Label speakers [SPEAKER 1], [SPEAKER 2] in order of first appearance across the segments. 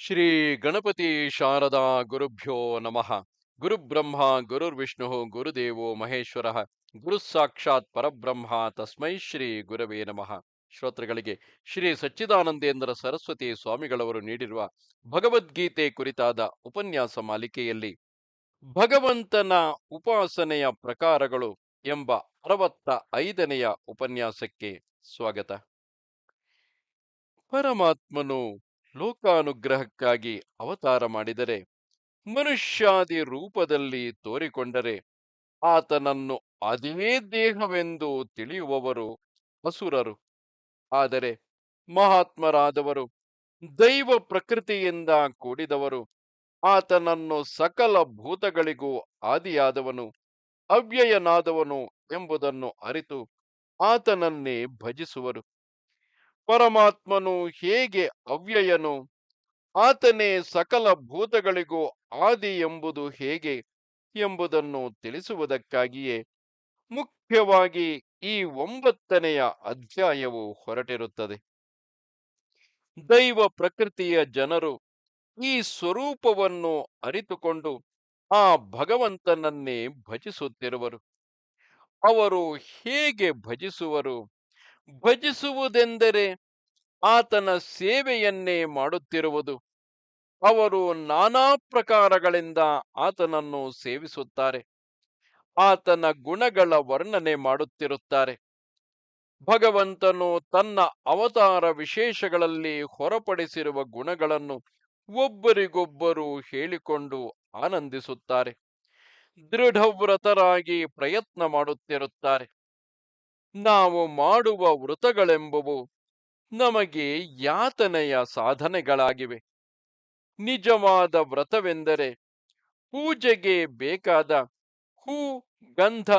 [SPEAKER 1] ಶ್ರೀ ಗಣಪತಿ ಶಾರದಾ ಗುರುಭ್ಯೋ ನಮಃ. ಗುರುಬ್ರಹ್ಮ, ಗುರುರ್ವಿಷ್ಣು, ಗುರುದೇವೋ ಮಹೇಶ್ವರ ಗುರು ಸಾಕ್ಷಾತ್ ಪರಬ್ರಹ್ಮ ತಸ್ಮೈ ಶ್ರೀ ಗುರವೇ ನಮಃ. ಶ್ರೋತೃಗಳಿಗೆ ಶ್ರೀ ಸಚ್ಚಿದಾನಂದೇಂದ್ರ ಸರಸ್ವತಿ ಸ್ವಾಮಿಗಳವರು ನೀಡಿರುವ ಭಗವದ್ಗೀತೆ ಕುರಿತಾದ ಉಪನ್ಯಾಸ ಮಾಲಿಕೆಯಲ್ಲಿ ಭಗವಂತನ ಉಪಾಸನೆಯ ಪ್ರಕಾರಗಳು ಎಂಬ ಅರವತ್ತ ಐದನೆಯ ಉಪನ್ಯಾಸಕ್ಕೆ ಸ್ವಾಗತ. ಪರಮಾತ್ಮನು ಲೋಕಾನುಗ್ರಹಕ್ಕಾಗಿ ಅವತಾರ ಮಾಡಿದರೆ, ಮನುಷ್ಯಾದಿ ರೂಪದಲ್ಲಿ ತೋರಿಕೊಂಡರೆ, ಆತನನ್ನು ಅದೇ ದೇಹವೆಂದು ತಿಳಿಯುವವರು ಅಸುರರು. ಆದರೆ ಮಹಾತ್ಮರಾದವರು, ದೈವ ಪ್ರಕೃತಿಯಿಂದ ಕೂಡಿದವರು, ಆತನನ್ನು ಸಕಲ ಭೂತಗಳಿಗೂ ಆದಿಯಾದವನು, ಅವ್ಯಯನಾದವನು ಎಂಬುದನ್ನು ಅರಿತು ಆತನನ್ನೇ ಭಜಿಸುವರು. ಪರಮಾತ್ಮನು ಹೇಗೆ ಅವ್ಯಯನು ಆತನೇ ಸಕಲ ಭೂತಗಳಿಗೂ ಆದಿ ಎಂಬುದು ಹೇಗೆ ಎಂಬುದನ್ನು ತಿಳಿಸುವುದಕ್ಕಾಗಿಯೇ ಮುಖ್ಯವಾಗಿ ಈ ಒಂಬತ್ತನೆಯ ಅಧ್ಯಾಯವು ಹೊರಟಿರುತ್ತದೆ. ದೈವ ಪ್ರಕೃತಿಯ ಜನರು ಈ ಸ್ವರೂಪವನ್ನು ಅರಿತುಕೊಂಡು ಆ ಭಗವಂತನನ್ನೇ ಭಜಿಸುತ್ತಿರುವರು. ಅವರು ಹೇಗೆ ಭಜಿಸುವರು? ಭಜಿಸುವುದೆಂದರೆ ಆತನ ಸೇವೆಯನ್ನೇ ಮಾಡುತ್ತಿರುವುದು. ಅವರು ನಾನಾ ಪ್ರಕಾರಗಳಿಂದ ಆತನನ್ನು ಸೇವಿಸುತ್ತಾರೆ. ಆತನ ಗುಣಗಳ ವರ್ಣನೆ ಮಾಡುತ್ತಿರುತ್ತಾರೆ. ಭಗವಂತನು ತನ್ನ ಅವತಾರ ವಿಶೇಷಗಳಲ್ಲಿ ಹೊರಪಡಿಸಿರುವ ಗುಣಗಳನ್ನು ಒಬ್ಬರಿಗೊಬ್ಬರು ಹೇಳಿಕೊಂಡು ಆನಂದಿಸುತ್ತಾರೆ. ದೃಢವ್ರತರಾಗಿ ಪ್ರಯತ್ನ ಮಾಡುತ್ತಿರುತ್ತಾರೆ. ನಾವು ಮಾಡುವ ವೃತಗಳೆಂಬುವು ನಮಗೆ ಯಾತನೆಯ ಸಾಧನೆಗಳಾಗಿವೆ. ನಿಜವಾದ ವ್ರತವೆಂದರೆ ಪೂಜೆಗೆ ಬೇಕಾದ ಹೂ, ಗಂಧ,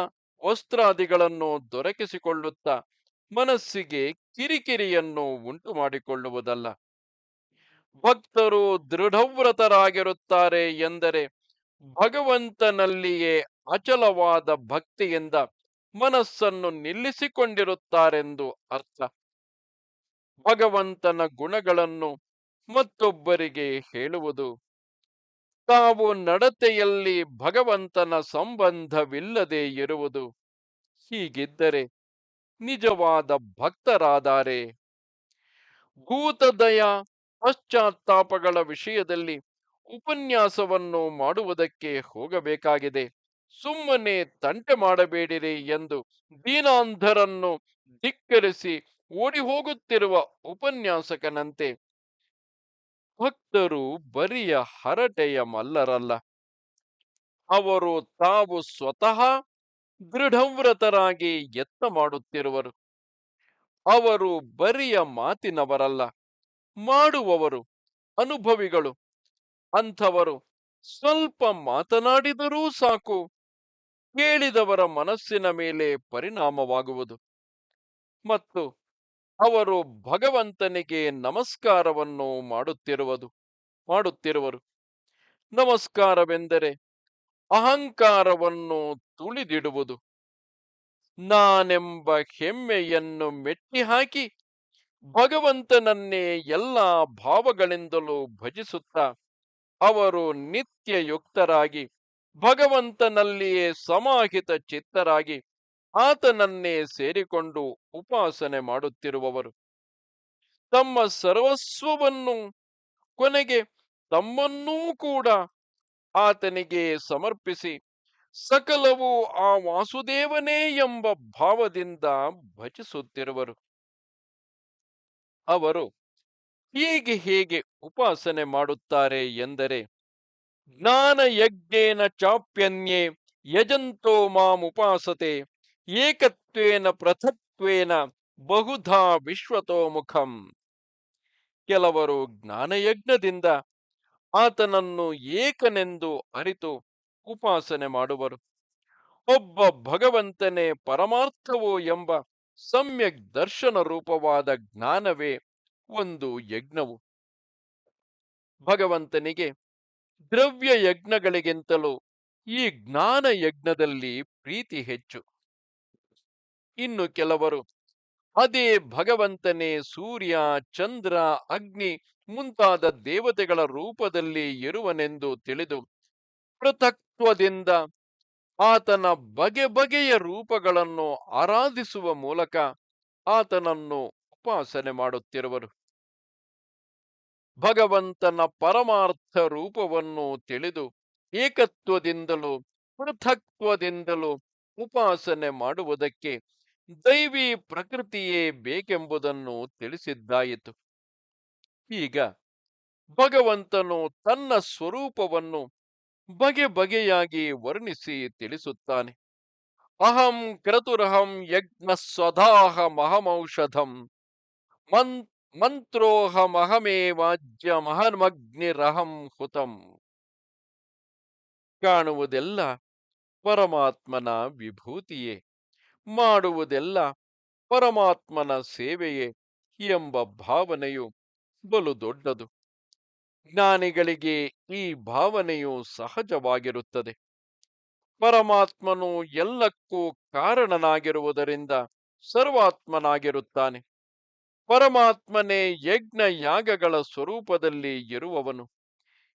[SPEAKER 1] ವಸ್ತ್ರಾದಿಗಳನ್ನು ದೊರಕಿಸಿಕೊಳ್ಳುತ್ತಾ ಮನಸ್ಸಿಗೆ ಕಿರಿಕಿರಿಯನ್ನು ಉಂಟು ಮಾಡಿಕೊಳ್ಳುವುದಲ್ಲ ಭಕ್ತರು ದೃಢವ್ರತರಾಗಿರುತ್ತಾರೆ ಎಂದರೆ ಭಗವಂತನಲ್ಲಿಯೇ ಅಚಲವಾದ ಭಕ್ತಿಯಿಂದ ಮನಸ್ಸನ್ನು ನಿಲ್ಲಿಸಿಕೊಂಡಿರುತ್ತಾರೆಂದು ಅರ್ಥ. ಭಗವಂತನ ಗುಣಗಳನ್ನು ಮತ್ತೊಬ್ಬರಿಗೆ ಹೇಳುವುದು. ತಾವು ನಡತೆಯಲ್ಲಿ ಭಗವಂತನ ಸಂಬಂಧವಿಲ್ಲದೆ ಇರುವುದು. ಹೀಗಿದ್ದರೆ ನಿಜವಾದ ಭಕ್ತರಾದಾರೆ ಭೂತದಯ, ಪಶ್ಚಾತ್ತಾಪಗಳ ವಿಷಯದಲ್ಲಿ ಉಪನ್ಯಾಸವನ್ನು ಮಾಡುವುದಕ್ಕೆ ಹೋಗಬೇಕಾಗಿದೆ. ಸುಮ್ಮನೆ ತಂಟೆ ಮಾಡಬೇಡಿರಿ ಎಂದು ದೀನಾಂಧರನ್ನು ಧಿಕ್ಕರಿಸಿ ಓಡಿ ಹೋಗುತ್ತಿರುವ ಉಪನ್ಯಾಸಕನಂತೆ ಭಕ್ತರು ಬರಿಯ ಹರಟೆಯ ಮಲ್ಲರಲ್ಲ. ಅವರು ತಾವು ಸ್ವತಃ ದೃಢವ್ರತರಾಗಿ ಯತ್ನ ಮಾಡುತ್ತಿರುವರು. ಅವರು ಬರಿಯ ಮಾತಿನವರಲ್ಲ. ಮಾಡುವವರು ಅನುಭವಿಗಳು. ಅಂಥವರು ಸ್ವಲ್ಪ ಮಾತನಾಡಿದರೂ ಸಾಕು. ಕೇಳಿದವರ ಮನಸ್ಸಿನ ಮೇಲೆ ಪರಿಣಾಮವಾಗುವುದು. ಮತ್ತು ಅವರು ಭಗವಂತನಿಗೆ ನಮಸ್ಕಾರವನ್ನು ಮಾಡುತ್ತಿರುವುದು, ಮಾಡುತ್ತಿರುವರು. ನಮಸ್ಕಾರವೆಂದರೆ ಅಹಂಕಾರವನ್ನು ತುಳಿದಿಡುವುದು. ನಾನೆಂಬ ಹೆಮ್ಮೆಯನ್ನು ಮೆಟ್ಟಿಹಾಕಿ ಭಗವಂತನನ್ನೇ ಎಲ್ಲ ಭಾವಗಳಿಂದಲೂ ಭಜಿಸುತ್ತಾ ಅವರು ನಿತ್ಯಯುಕ್ತರಾಗಿ ಭಗವಂತನಲ್ಲಿಯೇ ಸಮಾಹಿತ ಚಿತ್ತರಾಗಿ ಆತನನ್ನೇ ಸೇರಿಕೊಂಡು ಉಪಾಸನೆ ಮಾಡುತ್ತಿರುವವರು. ತಮ್ಮ ಸರ್ವಸ್ವವನ್ನು, ಕೊನೆಗೆ ತಮ್ಮನ್ನೂ ಕೂಡ ಆತನಿಗೆ ಸಮರ್ಪಿಸಿ, ಸಕಲವು ಆ ವಾಸುದೇವನೇ ಎಂಬ ಭಾವದಿಂದ ಭಜಿಸುತ್ತಿರುವರು. ಅವರು ಹೀಗೆ ಹೇಗೆ ಉಪಾಸನೆ ಮಾಡುತ್ತಾರೆ ಎಂದರೆ ಜ್ಞಾನ ಯಜ್ಞೇನ ಚಾಪ್ಯನ್ಯೇ ಯಜಂತೋ ಮಾಮುಪಾಸತೆ ಏಕತ್ವೇನ ಪೃಥತ್ವೇನ ಬಹುಧಾ ವಿಶ್ವತೋಮುಖಂ. ಕೆಲವರು ಜ್ಞಾನಯಜ್ಞದಿಂದ ಆತನನ್ನು ಏಕನೆಂದು ಅರಿತು ಉಪಾಸನೆ ಮಾಡುವರು. ಒಬ್ಬ ಭಗವಂತನೇ ಪರಮಾರ್ಥವೋ ಎಂಬ ಸಮ್ಯಕ್ ದರ್ಶನ ರೂಪವಾದ ಜ್ಞಾನವೇ ಒಂದು ಯಜ್ಞವು. ಭಗವಂತನಿಗೆ ದ್ರವ್ಯ ಯಜ್ಞಗಳಿಗಿಂತಲೂ ಈ ಜ್ಞಾನ ಯಜ್ಞದಲ್ಲಿ ಪ್ರೀತಿ ಹೆಚ್ಚು. ಇನ್ನು ಕೆಲವರು ಅದೇ ಭಗವಂತನೇ ಸೂರ್ಯ, ಚಂದ್ರ, ಅಗ್ನಿ ಮುಂತಾದ ದೇವತೆಗಳ ರೂಪದಲ್ಲಿ ಇರುವನೆಂದು ತಿಳಿದು ಪೃಥಕ್ತ್ವದಿಂದ ಆತನ ಬಗೆ ಬಗೆಯ ರೂಪಗಳನ್ನು ಆರಾಧಿಸುವ ಮೂಲಕ ಆತನನ್ನು ಉಪಾಸನೆ ಮಾಡುತ್ತಿರುವರು. ಭಗವಂತನ ಪರಮಾರ್ಥ ರೂಪವನ್ನು ತಿಳಿದು ಏಕತ್ವದಿಂದಲೂ ಪೃಥಕ್ತ್ವದಿಂದಲೂ ಉಪಾಸನೆ ಮಾಡುವುದಕ್ಕೆ ದೈವಿ ಪ್ರಕೃತಿಯೇ ಬೇಕೆಂಬುದನ್ನು ತಿಳಿಸಿದ್ದಾಯಿತು. ಈಗ ಭಗವಂತನು ತನ್ನ ಸ್ವರೂಪವನ್ನು ಬಗೆ ಬಗೆಯಾಗಿ ವರ್ಣಿಸಿ ತಿಳಿಸುತ್ತಾನೆ. ಅಹಂ ಕ್ರತುರಹಂ ಯಜ್ಞ ಸ್ವಧಾಹ ಮಹಮೌಷಧಂ ಮಂತ್ರೋಹಮಹಮೇವಾಜ್ಯ ಮಹನ್ಮಗ್ನಿರಹಂ ಹುತಂ. ಕಾಣುವುದೆಲ್ಲ ಪರಮಾತ್ಮನ ವಿಭೂತಿಯೇ. ಮಾಡುವುದೆಲ್ಲ ಪರಮಾತ್ಮನ ಸೇವೆಯೇ ಎಂಬ ಭಾವನೆಯು ಬಲು ದೊಡ್ಡದು. ಜ್ಞಾನಿಗಳಿಗೆ ಈ ಭಾವನೆಯು ಸಹಜವಾಗಿರುತ್ತದೆ. ಪರಮಾತ್ಮನು ಎಲ್ಲಕ್ಕೂ ಕಾರಣನಾಗಿರುವುದರಿಂದ ಸರ್ವಾತ್ಮನಾಗಿರುತ್ತಾನೆ. ಪರಮಾತ್ಮನೇ ಯಜ್ಞ ಯಾಗಗಳ ಸ್ವರೂಪದಲ್ಲಿ ಇರುವವನು.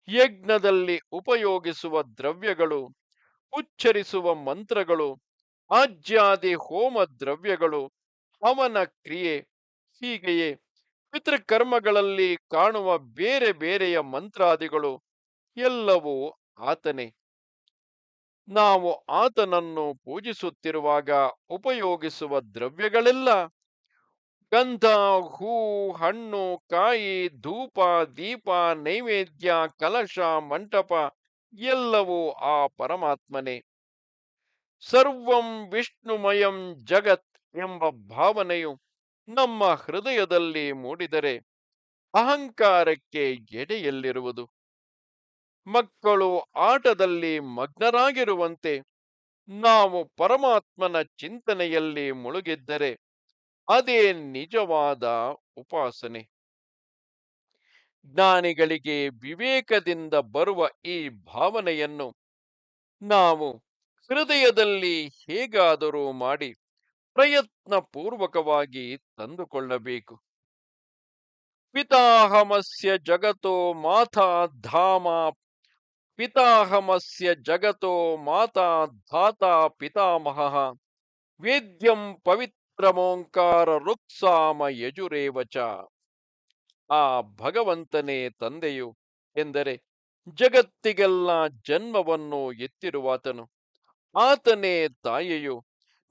[SPEAKER 1] ಯಜ್ಞದಲ್ಲಿ ಉಪಯೋಗಿಸುವ ದ್ರವ್ಯಗಳು, ಉಚ್ಚರಿಸುವ ಮಂತ್ರಗಳು ಆಜ್ಯಾದಿ ಹೋಮ ದ್ರವ್ಯಗಳು ಅವನ ಕ್ರಿಯೆ, ಹೀಗೆಯೇ ಪಿತೃಕರ್ಮಗಳಲ್ಲಿ ಕಾಣುವ ಬೇರೆ ಬೇರೆಯ ಮಂತ್ರಾದಿಗಳು ಎಲ್ಲವೂ ಆತನೇ. ನಾವು ಆತನನ್ನು ಪೂಜಿಸುತ್ತಿರುವಾಗ ಉಪಯೋಗಿಸುವ ದ್ರವ್ಯಗಳೆಲ್ಲ. ಗಂಧ, ಹೂ, ಹಣ್ಣು, ಕಾಯಿ, ಧೂಪ, ದೀಪ, ನೈವೇದ್ಯ, ಕಲಶ, ಮಂಟಪ ಎಲ್ಲವೂ ಆ ಪರಮಾತ್ಮನೇ. ಸರ್ವಂ ವಿಷ್ಣುಮಯಂ ಜಗತ್ ಎಂಬ ಭಾವನೆಯು ನಮ್ಮ ಹೃದಯದಲ್ಲಿ ಮೂಡಿದರೆ ಅಹಂಕಾರಕ್ಕೆ ಎಡೆಯಲ್ಲಿರುವುದು. ಮಕ್ಕಳು ಆಟದಲ್ಲಿ ಮಗ್ನರಾಗಿರುವಂತೆ ನಾವು ಪರಮಾತ್ಮನ ಚಿಂತನೆಯಲ್ಲಿ ಮುಳುಗಿದ್ದರೆ ಅದೇ ನಿಜವಾದ ಉಪಾಸನೆ. ಜ್ಞಾನಿಗಳಿಗೆ ವಿವೇಕದಿಂದ ಬರುವ ಈ ಭಾವನೆಯನ್ನು ನಾವು ಹೃದಯದಲ್ಲಿ ಹೇಗಾದರೂ ಮಾಡಿ ಪ್ರಯತ್ನ ಪೂರ್ವಕವಾಗಿ ತಂದುಕೊಳ್ಳಬೇಕು. ಪಿತಾಹಮಸ್ಯ ಜಗತೋ ಮಾತಾ ಧಾಮ, ಪಿತಾಹಮಸ್ಯ ಜಗತೋ ಮಾತಾ ಧಾತಾ ಪಿತಾಮಹ. ವೇದ್ಯಂ ಪವಿತ್ರಮೋಂಕಾರ ರುಕ್ಸಾಮ ಯಜುರೇವಚ ಆ ಭಗವಂತನೇ ತಂದೆಯು ಎಂದರೆ ಜಗತ್ತಿಗೆಲ್ಲ ಜನ್ಮವನ್ನು ಎತ್ತಿರುವಾತನು. ಆತನೇ ತಾಯಿಯು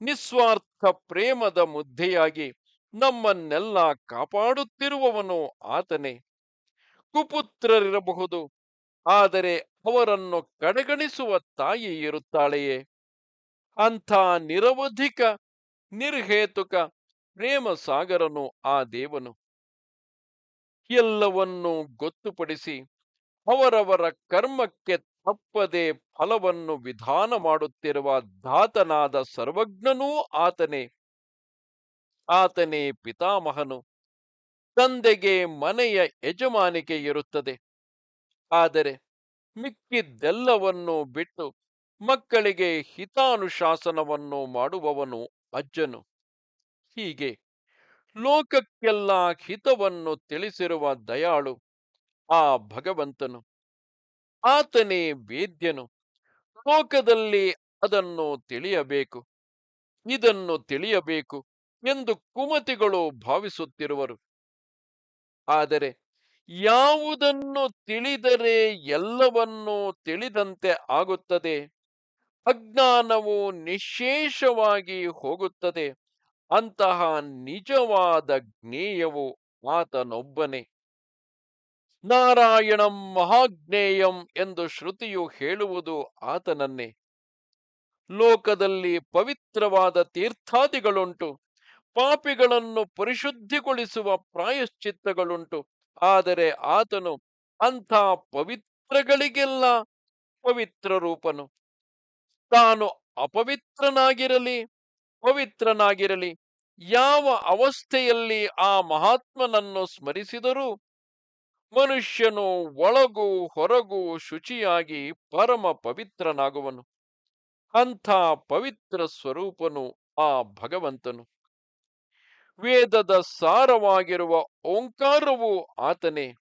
[SPEAKER 1] ನಿಸ್ವಾರ್ಥ ಪ್ರೇಮದ ಮುದ್ದೆಯಾಗಿ ನಮ್ಮನ್ನೆಲ್ಲ ಕಾಪಾಡುತ್ತಿರುವವನು ಆತನೇ. ಕುಪುತ್ರರಿರಬಹುದು, ಆದರೆ ಅವರನ್ನು ಕಡೆಗಣಿಸುವ ತಾಯಿ ಇರುತ್ತಾಳೆಯೇ? ಅಂಥ ನಿರವಧಿಕ ನಿರ್ಹೇತುಕ ಪ್ರೇಮ ಸಾಗರನು ಆ ದೇವನು. ಎಲ್ಲವನ್ನೂ ಗೊತ್ತುಪಡಿಸಿ ಅವರವರ ಕರ್ಮಕ್ಕೆ ತಪ್ಪದೆ ಫಲವನ್ನು ವಿಧಾನ ಮಾಡುತ್ತಿರುವ ಧಾತನಾದ ಸರ್ವಜ್ಞನೂ ಆತನೇ. ಆತನೇ ಪಿತಾಮಹನು. ತಂದೆಗೆ ಮನೆಯ ಯಜಮಾನಿಕೆ ಇರುತ್ತದೆ. ಆದರೆ ಮಿಕ್ಕಿದ್ದೆಲ್ಲವನ್ನೂ ಬಿಟ್ಟು ಮಕ್ಕಳಿಗೆ ಹಿತಾನುಶಾಸನವನ್ನು ಮಾಡುವವನು ಅಜ್ಜನು ಹೀಗೆ ಲೋಕಕ್ಕೆಲ್ಲ ಹಿತವನ್ನು ತಿಳಿಸಿರುವ ದಯಾಳು ಆ ಭಗವಂತನು. ಆತನೇ ವೇದ್ಯನು. ಲೋಕದಲ್ಲಿ ಅದನ್ನು ತಿಳಿಯಬೇಕು, ಇದನ್ನು ತಿಳಿಯಬೇಕು ಎಂದು ಕುಮತಿಗಳು ಭಾವಿಸುತ್ತಿರುವರು. ಆದರೆ ಯಾವುದನ್ನು ತಿಳಿದರೆ ಎಲ್ಲವನ್ನೂ ತಿಳಿದಂತೆ ಆಗುತ್ತದೆ? ಅಜ್ಞಾನವು ನಿಶೇಷವಾಗಿ ಹೋಗುತ್ತದೆ. ಅಂತಹ ನಿಜವಾದ ಜ್ಞೇಯವು ಆತನೊಬ್ಬನೇ ನಾರಾಯಣಂ ಮಹಾಜ್ಞೇಯಂ ಎಂದು ಶ್ರುತಿಯು ಹೇಳುವುದು ಆತನನ್ನೇ. ಲೋಕದಲ್ಲಿ ಪವಿತ್ರವಾದ ತೀರ್ಥಾದಿಗಳುಂಟು. ಪಾಪಿಗಳನ್ನು ಪರಿಶುದ್ಧಿಗೊಳಿಸುವ ಪ್ರಾಯಶ್ಚಿತ್ತಗಳುಂಟು. ಆದರೆ ಆತನು ಅಂಥ ಪವಿತ್ರಗಳಿಗೆಲ್ಲ ಪವಿತ್ರ ರೂಪನು ತಾನು ಅಪವಿತ್ರನಾಗಿರಲಿ, ಪವಿತ್ರನಾಗಿರಲಿ, ಯಾವ ಅವಸ್ಥೆಯಲ್ಲಿ ಆ ಮಹಾತ್ಮನನ್ನು ಸ್ಮರಿಸಿದರೂ ಮನುಷ್ಯನು ಒಳಗೂ ಹೊರಗೂ ಶುಚಿಯಾಗಿ ಪರಮ ಪವಿತ್ರನಾಗುವನು. ಅಂಥ ಪವಿತ್ರ ಸ್ವರೂಪನು ಆ ಭಗವಂತನು. ವೇದದ ಸಾರವಾಗಿರುವ ಓಂಕಾರವು ಆತನೇ.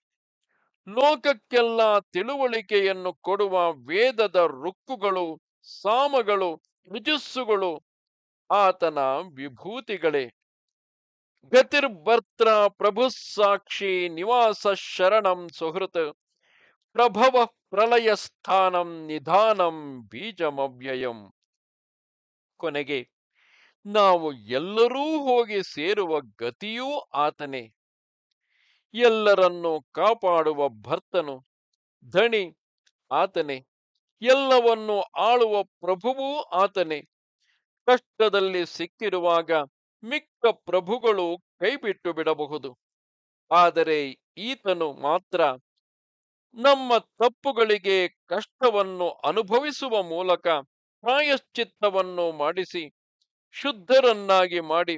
[SPEAKER 1] ಲೋಕಕ್ಕೆಲ್ಲ ತಿಳುವಳಿಕೆಯನ್ನು ಕೊಡುವ ವೇದದ ರುಕ್ಕುಗಳು ಸಾಮಗಳು, ಮಿಜುಸ್ಸುಗಳು, ಆತನ ವಿಭೂತಿಗಳೇ. ಗತಿರ್ಭರ್ತ್ರ ಪ್ರಭು ಸಾಕ್ಷಿ ನಿವಾಸ ಶರಣಂ ಸುಹೃತ್. ಪ್ರಭವ ಪ್ರಲಯ ಸ್ಥಾನಂ ನಿಧಾನಂ ಬೀಜಮವ್ಯಯಂ. ಕೊನೆಗೆ, ನಾವು ಎಲ್ಲರೂ ಹೋಗಿ ಸೇರುವ ಗತಿಯೂ ಆತನೇ. ಎಲ್ಲರನ್ನು ಕಾಪಾಡುವ ಭರ್ತನು, ಧಣಿ, ಆತನೇ. ಎಲ್ಲವನ್ನು ಆಳುವ ಪ್ರಭುವೂ ಆತನೇ. ಕಷ್ಟದಲ್ಲಿ ಸಿಕ್ಕಿರುವಾಗ ಮಿಕ್ಕ ಪ್ರಭುಗಳು ಕೈಬಿಟ್ಟು ಬಿಡಬಹುದು. ಆದರೆ ಈತನು ಮಾತ್ರ ನಮ್ಮ ತಪ್ಪುಗಳಿಗೆ ಕಷ್ಟವನ್ನು ಅನುಭವಿಸುವ ಮೂಲಕ ಪ್ರಾಯಶ್ಚಿತ್ತವನ್ನು ಮಾಡಿಸಿ, ಶುದ್ಧರನ್ನಾಗಿ ಮಾಡಿ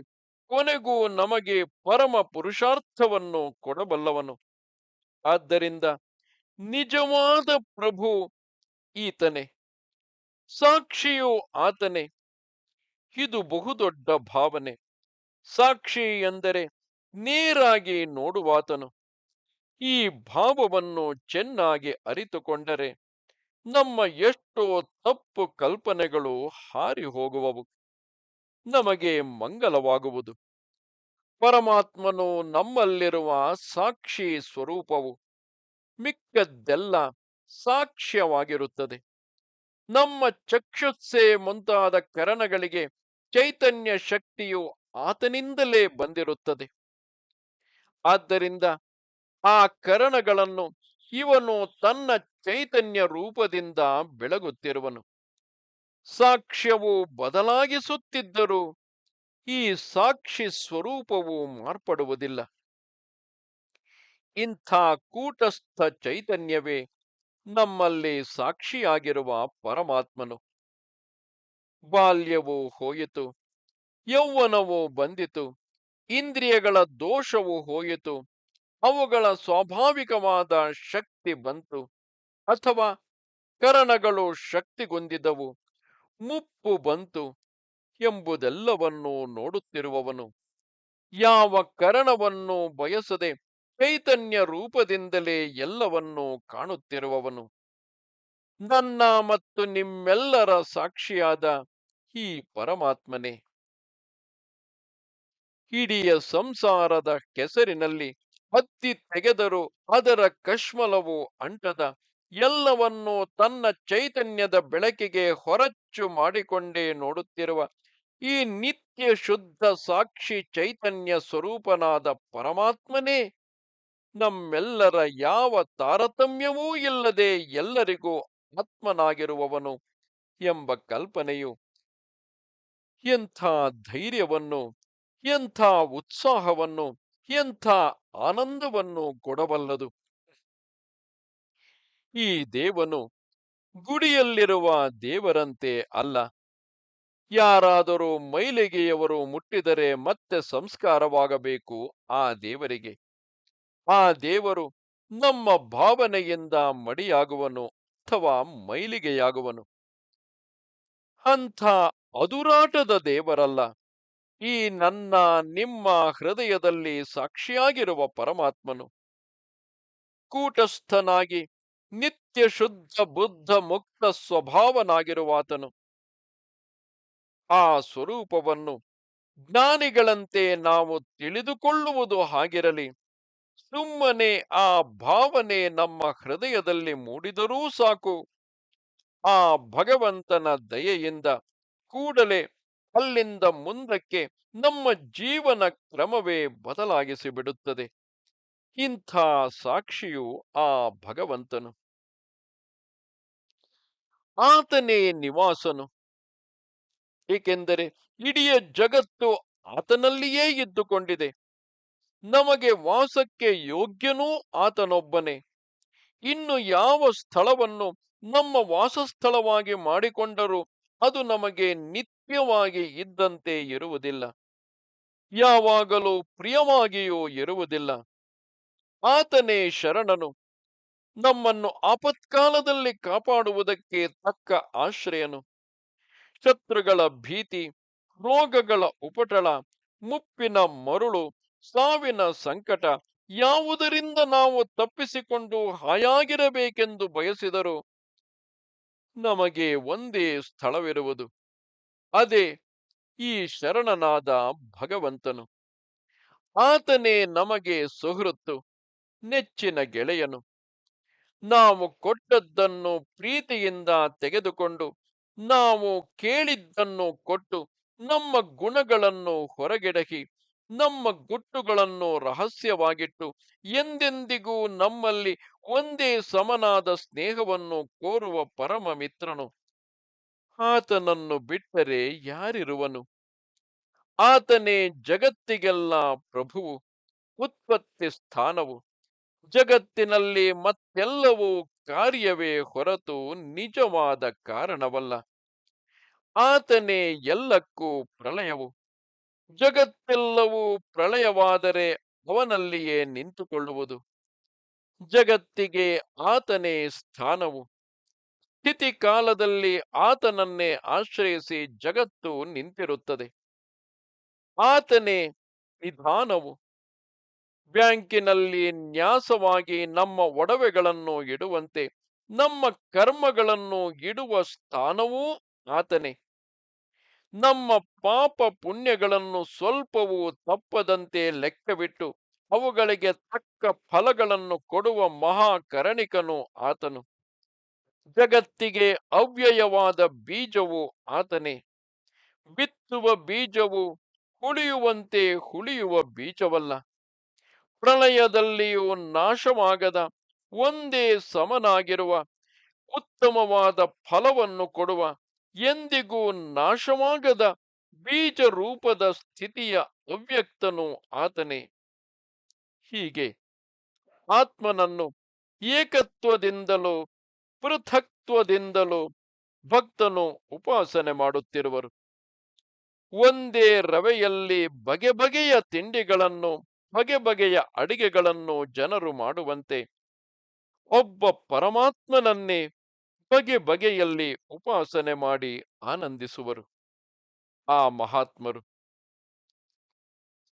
[SPEAKER 1] ಕೊನೆಗೂ ನಮಗೆ ಪರಮ ಪುರುಷಾರ್ಥವನ್ನು ಕೊಡಬಲ್ಲವನು. ಆದ್ದರಿಂದ ನಿಜವಾದ ಪ್ರಭು ಈತನೇ. ಸಾಕ್ಷಿಯು ಆತನೇ. ಇದು ಬಹುದೊಡ್ಡ ಭಾವನೆ. ಸಾಕ್ಷಿ ಎಂದರೆ ನೇರಾಗಿ ನೋಡುವಾತನು. ಈ ಭಾವವನ್ನು ಚೆನ್ನಾಗಿ ಅರಿತುಕೊಂಡರೆ ನಮ್ಮ ಎಷ್ಟೋ ತಪ್ಪು ಕಲ್ಪನೆಗಳು ಹಾರಿ ಹೋಗುವವು ನಮಗೆ ಮಂಗಲವಾಗುವುದು. ಪರಮಾತ್ಮನು ನಮ್ಮಲ್ಲಿರುವ ಸಾಕ್ಷಿ ಸ್ವರೂಪವು ಮಿಕ್ಕದ್ದೆಲ್ಲ. ಸಾಕ್ಷ್ಯವಾಗಿರುತ್ತದೆ. ನಮ್ಮ ಚಕ್ಷುತ್ಸೆ ಮುಂತಾದ ಕರಣಗಳಿಗೆ ಚೈತನ್ಯ ಶಕ್ತಿಯು ಆತನಿಂದಲೇ ಬಂದಿರುತ್ತದೆ. ಆದ್ದರಿಂದ ಆ ಕರಣಗಳನ್ನು ಇವನು ತನ್ನ ಚೈತನ್ಯ ರೂಪದಿಂದ ಬೆಳಗುತ್ತಿರುವನು. ಸಾಕ್ಷ್ಯವು ಬದಲಾಗಿಸುತ್ತಿದ್ದರೂ ಈ ಸಾಕ್ಷಿ ಸ್ವರೂಪವು ಮಾರ್ಪಡುವುದಿಲ್ಲ. ಇಂಥ ಕೂಟಸ್ಥ ಚೈತನ್ಯವೇ ನಮ್ಮಲ್ಲಿ ಸಾಕ್ಷಿಯಾಗಿರುವ ಪರಮಾತ್ಮನು. ಬಾಲ್ಯವು ಹೋಯಿತು, ಯೌವನವು ಬಂದಿತು, ಇಂದ್ರಿಯಗಳ ದೋಷವು ಹೋಯಿತು, ಅವುಗಳ ಸ್ವಾಭಾವಿಕವಾದ ಶಕ್ತಿ ಬಂತು, ಅಥವಾ ಕರಣಗಳು ಶಕ್ತಿಗೊಂದಿದವು ಮುಪ್ಪು ಬಂತು ಎಂಬುದೆಲ್ಲವನ್ನೂ ನೋಡುತ್ತಿರುವವನು. ಯಾವ ಕರಣವನ್ನು ಬಯಸದೆ ಚೈತನ್ಯ ರೂಪದಿಂದಲೇ ಎಲ್ಲವನ್ನೂ ಕಾಣುತ್ತಿರುವವನು. ನನ್ನ ಮತ್ತು ನಿಮ್ಮೆಲ್ಲರ ಸಾಕ್ಷಿಯಾದ ಈ ಪರಮಾತ್ಮನೇ. ಇಡೀ ಸಂಸಾರದ ಕೆಸರಿನಲ್ಲಿ ಹತ್ತಿ ತೆಗೆದರೂ ಅದರ ಕಶ್ಮಲವು ಅಂಟದ ಎಲ್ಲವನ್ನೂ ತನ್ನ ಚೈತನ್ಯದ ಬೆಳಕಿಗೆ ಹೊರಚ್ಚು ಮಾಡಿಕೊಂಡೇ ನೋಡುತ್ತಿರುವ ಈ ನಿತ್ಯ ಶುದ್ಧ ಸಾಕ್ಷಿ ಚೈತನ್ಯ ಸ್ವರೂಪನಾದ ಪರಮಾತ್ಮನೇ. ನಮ್ಮೆಲ್ಲರ ಯಾವ ತಾರತಮ್ಯವೂ ಇಲ್ಲದೆ ಎಲ್ಲರಿಗೂ ಆತ್ಮನಾಗಿರುವವನು ಎಂಬ ಕಲ್ಪನೆಯು ಎಂಥ ಧೈರ್ಯವನ್ನು, ಎಂಥ ಉತ್ಸಾಹವನ್ನು, ಎಂಥ ಆನಂದವನ್ನು ಕೊಡಬಲ್ಲದು. ಈ ದೇವನು ಗುಡಿಯಲ್ಲಿರುವ ದೇವರಂತೆ ಅಲ್ಲ. ಯಾರಾದರೂ ಮೈಲಿಗೆಯವರು ಮುಟ್ಟಿದರೆ ಮತ್ತೆ ಸಂಸ್ಕಾರವಾಗಬೇಕು ಆ ದೇವರಿಗೆ. ಆ ದೇವರು ನಮ್ಮ ಭಾವನೆಯಿಂದ ಮಡಿಯಾಗುವನು ಅಥವಾ ಮೈಲಿಗೆಯಾಗುವನು. ಅಂಥ ಅದುರಾಟದ ದೇವರಲ್ಲ. ಈ ನನ್ನ, ನಿಮ್ಮ ಹೃದಯದಲ್ಲಿ ಸಾಕ್ಷಿಯಾಗಿರುವ ಪರಮಾತ್ಮನು. ಕೂಟಸ್ಥನಾಗಿ ನಿತ್ಯ ಶುದ್ಧ, ಬುದ್ಧ, ಮುಕ್ತ ಸ್ವಭಾವನಾಗಿರುವಾತನು. ಆ ಸ್ವರೂಪವನ್ನು ಜ್ಞಾನಿಗಳಂತೆ ನಾವು ತಿಳಿದುಕೊಳ್ಳುವುದು ಹಾಗಿರಲಿ. ಸುಮ್ಮನೆ ಆ ಭಾವನೆ ನಮ್ಮ ಹೃದಯದಲ್ಲಿ ಮೂಡಿದರೂ ಸಾಕು. ಆ ಭಗವಂತನ ದಯೆಯಿಂದ ಕೂಡಲೇ ಅಲ್ಲಿಂದ ಮುಂದಕ್ಕೆ ನಮ್ಮ ಜೀವನ ಕ್ರಮವೇ ಬದಲಾಗಿಸಿ ಬಿಡುತ್ತದೆ. ಇಂಥ ಸಾಕ್ಷಿಯು ಆ ಭಗವಂತನು. ಆತನೇ ನಿವಾಸನು. ಏಕೆಂದರೆ ಇಡೀ ಜಗತ್ತು ಆತನಲ್ಲಿಯೇ ಇದ್ದುಕೊಂಡಿದೆ. ನಮಗೆ ವಾಸಕ್ಕೆ ಯೋಗ್ಯನೂ ಆತನೊಬ್ಬನೇ. ಇನ್ನು ಯಾವ ಸ್ಥಳವನ್ನು ನಮ್ಮ ವಾಸಸ್ಥಳವಾಗಿ ಮಾಡಿಕೊಂಡರೂ ಅದು ನಮಗೆ ನಿತ್ಯವಾಗಿ ಇದ್ದಂತೆ ಇರುವುದಿಲ್ಲ. ಯಾವಾಗಲೂ ಪ್ರಿಯವಾಗಿಯೂ ಇರುವುದಿಲ್ಲ. ಆತನೇ ಶರಣನು. ನಮ್ಮನ್ನು ಆಪತ್ಕಾಲದಲ್ಲಿ ಕಾಪಾಡುವುದಕ್ಕೆ ತಕ್ಕ ಆಶ್ರಯನು. ಶತ್ರುಗಳ ಭೀತಿ, ರೋಗಗಳ ಉಪಟಳ, ಮುಪ್ಪಿನ ಮರುಳು ಸಾವಿನ ಸಂಕಟ. ಯಾವುದರಿಂದ ನಾವು ತಪ್ಪಿಸಿಕೊಂಡು ಹಾಯಾಗಿರಬೇಕೆಂದು ಬಯಸಿದರು ನಮಗೆ ಒಂದೇ ಸ್ಥಳವಿರುವುದು. ಅದೇ ಈ ಶರಣನಾದ ಭಗವಂತನು. ಆತನೇ ನಮಗೆ ಸುಹೃತ್ತು, ನೆಚ್ಚಿನ ಗೆಳೆಯನು. ನಾವು ಕೊಟ್ಟದ್ದನ್ನು ಪ್ರೀತಿಯಿಂದ ತೆಗೆದುಕೊಂಡು, ನಾವು ಕೇಳಿದ್ದನ್ನು ಕೊಟ್ಟು ನಮ್ಮ ಗುಣಗಳನ್ನು ಹೊರಗೆಡಹಿ ನಮ್ಮ ಗುಟ್ಟುಗಳನ್ನು ರಹಸ್ಯವಾಗಿಟ್ಟು ಎಂದೆಂದಿಗೂ ನಮ್ಮಲ್ಲಿ ಒಂದೇ ಸಮನಾದ ಸ್ನೇಹವನ್ನು ಕೋರುವ ಪರಮ ಮಿತ್ರನು ಆತನನ್ನು ಬಿಟ್ಟರೆ ಯಾರಿರುವನು? ಆತನೇ ಜಗತ್ತಿಗೆಲ್ಲ ಪ್ರಭುವು, ಉತ್ಪತ್ತಿ ಸ್ಥಾನವು. ಜಗತ್ತಿನಲ್ಲಿ ಮತ್ತೆಲ್ಲವೂ ಕಾರ್ಯವೇ ಹೊರತು ನಿಜವಾದ ಕಾರಣವಲ್ಲ. ಆತನೇ ಎಲ್ಲಕ್ಕೂ ಪ್ರಳಯವು. ಜಗತ್ತೆಲ್ಲವೂ ಪ್ರಳಯವಾದರೆ ಅವನಲ್ಲಿಯೇ ನಿಂತುಕೊಳ್ಳುವುದು. ಜಗತ್ತಿಗೆ ಆತನೇ ಸ್ಥಾನವು. ಸ್ಥಿತಿ ಕಾಲದಲ್ಲಿ ಆತನನ್ನೇ ಆಶ್ರಯಿಸಿ ಜಗತ್ತು ನಿಂತಿರುತ್ತದೆ. ಆತನೇ ನಿಧಾನವು. ಬ್ಯಾಂಕಿನಲ್ಲಿ ನ್ಯಾಸವಾಗಿ ನಮ್ಮ ಒಡವೆಗಳನ್ನು ಇಡುವಂತೆ ನಮ್ಮ ಕರ್ಮಗಳನ್ನು ಇಡುವ ಸ್ಥಾನವೂ ಆತನೇ. ನಮ್ಮ ಪಾಪ ಪುಣ್ಯಗಳನ್ನು ಸ್ವಲ್ಪವೂ ತಪ್ಪದಂತೆ ಲೆಕ್ಕವಿಟ್ಟು ಅವುಗಳಿಗೆ ತಕ್ಕ ಫಲಗಳನ್ನು ಕೊಡುವ ಮಹಾಕರಣಿಕನು ಆತನು. ಜಗತ್ತಿಗೆ ಅವ್ಯಯವಾದ ಬೀಜವು ಆತನೇ. ಬಿತ್ತುವ ಬೀಜವು ಹುಳಿಯುವಂತೆ ಹುಳಿಯುವ ಬೀಜವಲ್ಲ. ಪ್ರಳಯದಲ್ಲಿಯೂ ನಾಶವಾಗದ ಒಂದೇ ಸಮನಾಗಿರುವ ಉತ್ತಮವಾದ ಫಲವನ್ನು ಕೊಡುವ ಎಂದಿಗೂ ನಾಶವಾಗದ ಬೀಜ ರೂಪದ ಸ್ಥಿತಿಯ ಅವ್ಯಕ್ತನು ಆತನೇ. ಹೀಗೆ ಆತ್ಮನನ್ನು ಏಕತ್ವದಿಂದಲೂ ಪೃಥಕ್ತ್ವದಿಂದಲೂ ಭಕ್ತನು ಉಪಾಸನೆ ಮಾಡುತ್ತಿರುವರು. ಒಂದೇ ರವೆಯಲ್ಲಿ ಬಗೆ ಬಗೆಯ ತಿಂಡಿಗಳನ್ನು, ಬಗೆ ಬಗೆಯ ಅಡಿಗೆಗಳನ್ನು ಜನರು ಮಾಡುವಂತೆ ಒಬ್ಬ ಪರಮಾತ್ಮನನ್ನೇ ಬಗೆ ಬಗೆಯಲ್ಲಿ ಉಪಾಸನೆ ಮಾಡಿ ಆನಂದಿಸುವರು. ಆ ಮಹಾತ್ಮರು.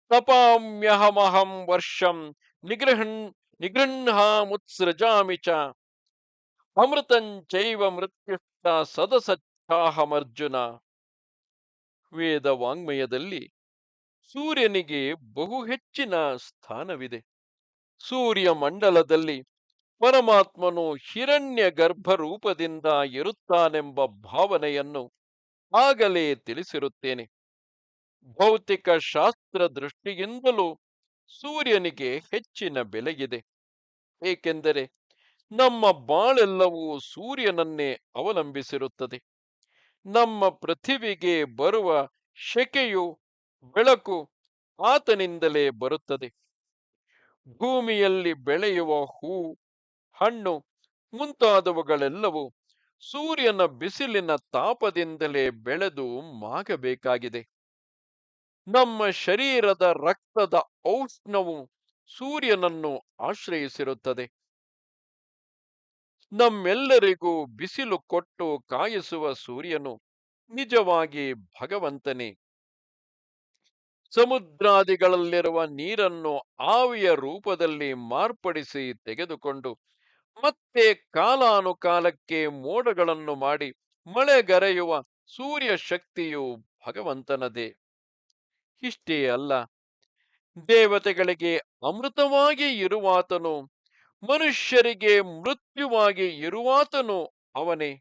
[SPEAKER 1] ತಪಾಮ್ಯಹಮಹಂ ವರ್ಷಂ ನಿಗೃಹಣ್ ನಿಗೃಹಾಮುತ್ಸೃಜಾಮಿ ಚ. ಅಮೃತಂಚೈವ ಮೃತ್ಯುಷ್ಟ ಸದಸಚ್ಚಾಹಮರ್ಜುನ ವೇದ ವಾಂಗ್ಮಯದಲ್ಲಿ ಸೂರ್ಯನಿಗೆ ಬಹು ಹೆಚ್ಚಿನ ಸ್ಥಾನವಿದೆ. ಸೂರ್ಯ ಮಂಡಲದಲ್ಲಿ ಪರಮಾತ್ಮನು ಹಿರಣ್ಯ ಗರ್ಭ ರೂಪದಿಂದ ಇರುತ್ತಾನೆಂಬ ಭಾವನೆಯನ್ನು ಆಗಲೇ ತಿಳಿಸಿರುತ್ತೇನೆ. ಭೌತಿಕ ಶಾಸ್ತ್ರ ದೃಷ್ಟಿಯಿಂದಲೂ ಸೂರ್ಯನಿಗೆ ಹೆಚ್ಚಿನ ಬೆಲೆಯಿದೆ. ಏಕೆಂದರೆ ನಮ್ಮ ಬಾಳೆಲ್ಲವೂ ಸೂರ್ಯನನ್ನೇ ಅವಲಂಬಿಸಿರುತ್ತದೆ. ನಮ್ಮ ಪೃಥಿವಿಗೆ ಬರುವ ಶೆಕೆಯು ಬೆಳಕು ಆತನಿಂದಲೇ ಬರುತ್ತದೆ. ಭೂಮಿಯಲ್ಲಿ ಬೆಳೆಯುವ ಹೂ ಹಣ್ಣು ಮುಂತಾದವುಗಳೆಲ್ಲವೂ ಸೂರ್ಯನ ಬಿಸಿಲಿನ ತಾಪದಿಂದಲೇ ಬೆಳೆದು ಮಾಗಬೇಕಾಗಿದೆ. ನಮ್ಮ ಶರೀರದ ರಕ್ತದ ಔಷ್ಣವು ಸೂರ್ಯನನ್ನು ಆಶ್ರಯಿಸಿರುತ್ತದೆ. ನಮ್ಮೆಲ್ಲರಿಗೂ ಬಿಸಿಲು ಕೊಟ್ಟು ಕಾಯಿಸುವ ಸೂರ್ಯನು ನಿಜವಾಗಿ ಭಗವಂತನೇ. ಸಮುದ್ರಾದಿಗಳಲ್ಲಿರುವ ನೀರನ್ನು ಆವಿಯ ರೂಪದಲ್ಲಿ ಮಾರ್ಪಡಿಸಿ ತೆಗೆದುಕೊಂಡು ಮತ್ತೆ ಕಾಲಾನುಕಾಲಕ್ಕೆ ಮೋಡಗಳನ್ನು ಮಾಡಿ ಮಳೆಗರೆಯುವ ಸೂರ್ಯ ಶಕ್ತಿಯು ಭಗವಂತನದೇ. ಇಷ್ಟೇ ಅಲ್ಲ, ದೇವತೆಗಳಿಗೆ ಅಮೃತವಾಗಿ ಇರುವಾತನು, ಮನುಷ್ಯರಿಗೆ ಮೃತ್ಯುವಾಗಿ ಇರುವಾತನು ಅವನೇ.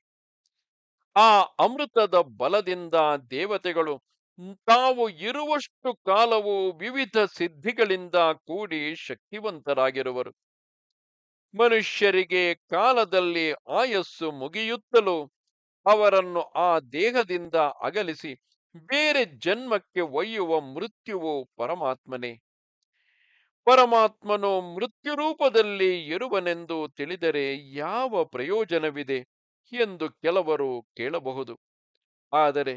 [SPEAKER 1] ಆ ಅಮೃತದ ಬಲದಿಂದ ದೇವತೆಗಳು ತಾವು ಇರುವಷ್ಟು ಕಾಲವು ವಿವಿಧ ಸಿದ್ಧಿಗಳಿಂದ ಕೂಡಿ ಶಕ್ತಿವಂತರಾಗಿರುವರು. ಮನುಷ್ಯರಿಗೆ ಕಾಲದಲ್ಲಿ ಆಯಸ್ಸು ಮುಗಿಯುತ್ತಲೂ, ಅವರನ್ನು ಆ ದೇಹದಿಂದ ಅಗಲಿಸಿ ಬೇರೆ ಜನ್ಮಕ್ಕೆ ಒಯ್ಯುವ ಮೃತ್ಯುವು ಪರಮಾತ್ಮನೇ. ಪರಮಾತ್ಮನು ಮೃತ್ಯು ರೂಪದಲ್ಲಿ ಇರುವನೆಂದು ತಿಳಿದರೆ ಯಾವ ಪ್ರಯೋಜನವಿದೆ ಎಂದು ಕೆಲವರು ಕೇಳಬಹುದು. ಆದರೆ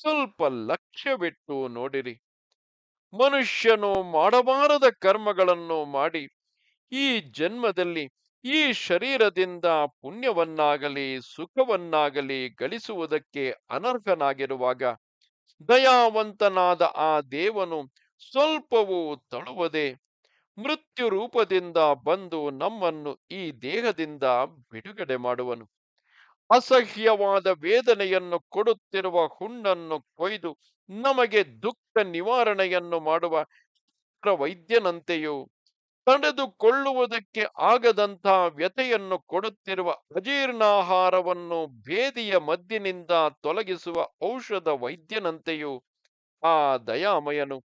[SPEAKER 1] ಸ್ವಲ್ಪ ಲಕ್ಷ್ಯವಿಟ್ಟು ನೋಡಿರಿ. ಮನುಷ್ಯನು ಮಾಡಬಾರದ ಕರ್ಮಗಳನ್ನು ಮಾಡಿ ಈ ಜನ್ಮದಲ್ಲಿ, ಈ ಶರೀರದಿಂದ ಪುಣ್ಯವನ್ನಾಗಲಿ, ಸುಖವನ್ನಾಗಲಿ ಗಳಿಸುವುದಕ್ಕೆ ಅನರ್ಹನಾಗಿರುವಾಗ, ದಯಾವಂತನಾದ ಆ ದೇವನು ಸ್ವಲ್ಪವೂ ತಳುವದೆ ಮೃತ್ಯು ರೂಪದಿಂದ ಬಂದು ನಮ್ಮನ್ನು ಈ ದೇಹದಿಂದ ಬಿಡುಗಡೆ ಮಾಡುವನು. ಅಸಹ್ಯವಾದ ವೇದನೆಯನ್ನು ಕೊಡುತ್ತಿರುವ ಹುಣ್ಣನ್ನು ಕೊಯ್ದು ನಮಗೆ ದುಃಖ ನಿವಾರಣೆಯನ್ನು ಮಾಡುವ ವೈದ್ಯನಂತೆಯೂ ತಡೆದುಕೊಳ್ಳುವುದಕ್ಕೆ ಆಗದಂಥ ವ್ಯಥೆಯನ್ನು ಕೊಡುತ್ತಿರುವ ಅಜೀರ್ಣಾಹಾರವನ್ನು ಭೇದಿಯ ಮದ್ದಿನಿಂದ ತೊಲಗಿಸುವ ಔಷಧ ವೈದ್ಯನಂತೆಯೂ ಆ ದಯಾಮಯನು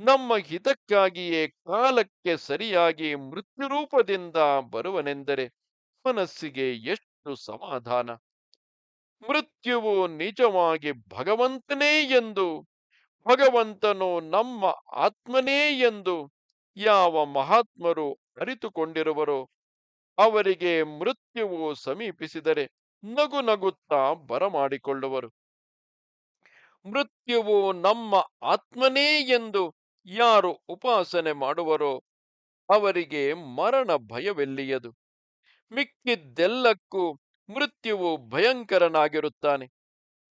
[SPEAKER 1] ನಮ್ಮ ಹಿತಕ್ಕಾಗಿಯೇ ಕಾಲಕ್ಕೆ ಸರಿಯಾಗಿ ಮೃತ್ಯುರೂಪದಿಂದ ಬರುವನೆಂದರೆ ಮನಸ್ಸಿಗೆ ಎಷ್ಟು ಸಮಾಧಾನ. ಮೃತ್ಯುವು ನಿಜವಾಗಿ ಭಗವಂತನೇ ಎಂದು, ಭಗವಂತನು ನಮ್ಮ ಆತ್ಮನೇ ಎಂದು ಯಾವ ಮಹಾತ್ಮರು ಅರಿತುಕೊಂಡಿರುವರೋ ಅವರಿಗೆ ಮೃತ್ಯುವು ಸಮೀಪಿಸಿದರೆ ನಗು ನಗುತ್ತಾ ಬರಮಾಡಿಕೊಳ್ಳುವರು. ಮೃತ್ಯುವು ನಮ್ಮ ಆತ್ಮನೇ ಎಂದು ಯಾರು ಉಪಾಸನೆ ಮಾಡುವರೋ ಅವರಿಗೆ ಮರಣ ಭಯವೆಲ್ಲಿಯದು. ಮಿಕ್ಕಿದ್ದೆಲ್ಲಕ್ಕೂ ಮೃತ್ಯುವು ಭಯಂಕರನಾಗಿರುತ್ತಾನೆ.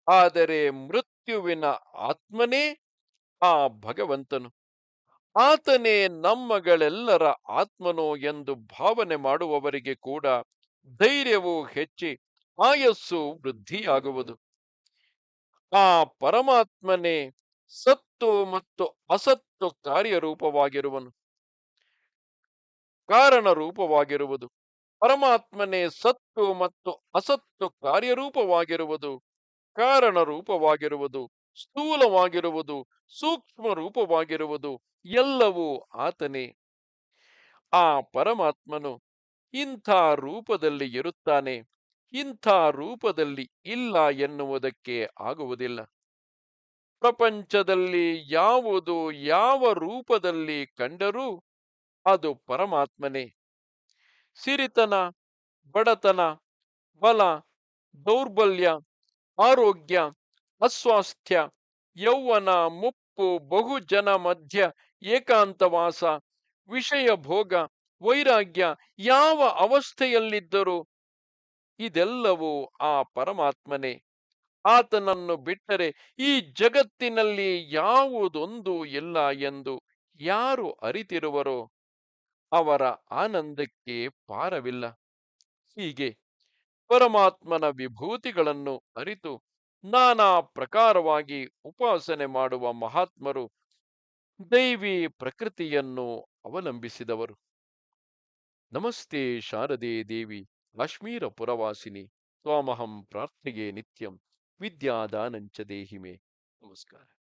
[SPEAKER 1] ಆದರೆ ಮೃತ್ಯುವಿನ ಆತ್ಮನೇ ಆ ಭಗವಂತನು. ಆತನೇ ನಮ್ಮಗಳೆಲ್ಲರ ಆತ್ಮನು ಎಂದು ಭಾವನೆ ಮಾಡುವವರಿಗೆ ಕೂಡ ಧೈರ್ಯವು ಹೆಚ್ಚಿ ಆಯಸ್ಸು ವೃದ್ಧಿಯಾಗುವುದು. ಆ ಪರಮಾತ್ಮನೇ ಸತ್ತು ಮತ್ತು ಅಸತ್ತು ಕಾರ್ಯರೂಪವಾಗಿರುವನು. ಕಾರಣ ರೂಪವಾಗಿರುವುದು ಪರಮಾತ್ಮನೇ ಸತ್ತು ಮತ್ತು ಅಸತ್ತು ಕಾರ್ಯರೂಪವಾಗಿರುವುದು. ಕಾರಣ ರೂಪವಾಗಿರುವುದು ಸ್ಥೂಲವಾಗಿರುವುದು. ಸೂಕ್ಷ್ಮ ರೂಪವಾಗಿರುವುದು ಎಲ್ಲವೂ ಆತನೇ. ಆ ಪರಮಾತ್ಮನು ಇಂಥ ರೂಪದಲ್ಲಿ ಇರುತ್ತಾನೆ, ಇಂಥ ರೂಪದಲ್ಲಿ ಇಲ್ಲ ಎನ್ನುವುದಕ್ಕೆ ಆಗುವುದಿಲ್ಲ. ಪ್ರಪಂಚದಲ್ಲಿ ಯಾವುದು ಯಾವ ರೂಪದಲ್ಲಿ ಕಂಡರೂ ಅದು ಪರಮಾತ್ಮನೇ. ಸಿರಿತನ, ಬಡತನ, ಬಲ, ದೌರ್ಬಲ್ಯ, ಆರೋಗ್ಯ, ಅಸ್ವಾಸ್ಥ್ಯ, ಯೌವನ, ಮುಪ್ಪು, ಬಹುಜನ ಮಧ್ಯ ಏಕಾಂತವಾಸ, ವಿಷಯ ಭೋಗ, ವೈರಾಗ್ಯ ಯಾವ ಅವಸ್ಥೆಯಲ್ಲಿದ್ದರೂ ಇದೆಲ್ಲವೂ ಆ ಪರಮಾತ್ಮನೇ. ಆತನನ್ನು ಬಿಟ್ಟರೆ ಈ ಜಗತ್ತಿನಲ್ಲಿ ಯಾವುದೊಂದು ಇಲ್ಲ ಎಂದು ಯಾರು ಅರಿತಿರುವರೋ ಅವರ ಆನಂದಕ್ಕೆ ಪಾರವಿಲ್ಲ ಹೀಗೆ ಪರಮಾತ್ಮನ ವಿಭೂತಿಗಳನ್ನು ಅರಿತು ನಾನಾ ಪ್ರಕಾರವಾಗಿ ಉಪಾಸನೆ ಮಾಡುವ ಮಹಾತ್ಮರು ದೈವಿ ಪ್ರಕೃತಿಯನ್ನು ಅವಲಂಬಿಸಿದವರು. ನಮಸ್ತೆ ಶಾರದೆ ದೇವಿ ಕಾಶ್ಮೀರ ಪುರವಾಸಿನಿ ತ್ವಾಮಹಂ ಪ್ರಾರ್ಥೆಗೆ ನಿತ್ಯಂ ವಿದ್ಯಾದಾನಂಚ ದೇಹಿಮೆ. ನಮಸ್ಕಾರ.